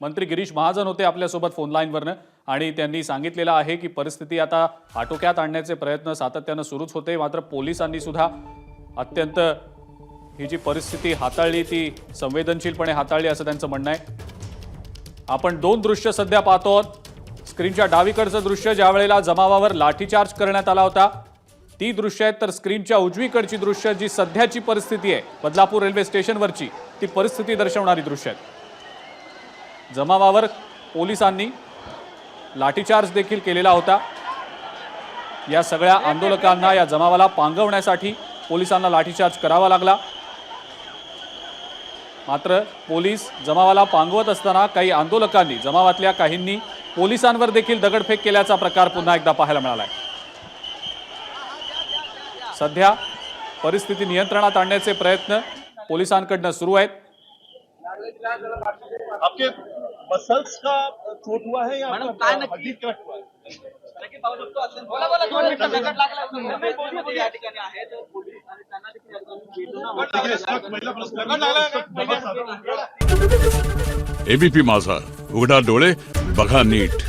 मंत्री गिरीश महाजन होते आपल्यासोबत फोन लाईनवरनं आणि त्यांनी सांगितलेलं आहे की परिस्थिती आता आटोक्यात आणण्याचे प्रयत्न सातत्यानं सुरूच होते. मात्र पोलिसांनी सुद्धा अत्यंत ही जी परिस्थिती हाताळली ती संवेदनशीलपणे हाताळली असं त्यांचं म्हणणं आहे. आपण दोन दृश्य सध्या पाहतो. आहोत स्क्रीनच्या डावीकडचं दृश्य ज्या वेळेला जमावावर लाठीचार्ज करण्यात आला होता ती दृश्य आहेत. तर स्क्रीनच्या उजवीकडची दृश्य जी सध्याची परिस्थिती आहे बदलापूर रेल्वे स्टेशनवरची ती परिस्थिती दर्शवणारी दृश्य आहेत. जमावावर पोलिसांनी लाठीचार्ज देखील केलेला होता. या सगळ्या आंदोलकांना या जमावाला पांगवण्यासाठी पोलिसांना लाठीचार्ज करावा लागला. मात्र पोलीस जमावाला पांगवत असताना काही आंदोलकांनी जमावातल्या काहींनी पोलिसांवर देखील दगडफेक केल्याचा प्रकार पुन्हा एकदा पाहायला मिळालाय. सध्या परिस्थिती नियंत्रणात आणण्याचे प्रयत्न पोलिसांकडनं सुरू आहेत. मसल्स का चोट हुआ है या मैडम, काय नक्की? हड्डी क्रश हुआ है? बोला बोला दोन मिनिटं दगड लागला तुम्ही या ठिकाणी आहेत पोलीस आणि त्यांना देखील या ठिकाणी भेटून देखिए, इसका महिला पुलिस दगड लागला एबीपी माझा उघडा डोळे बघा नीट।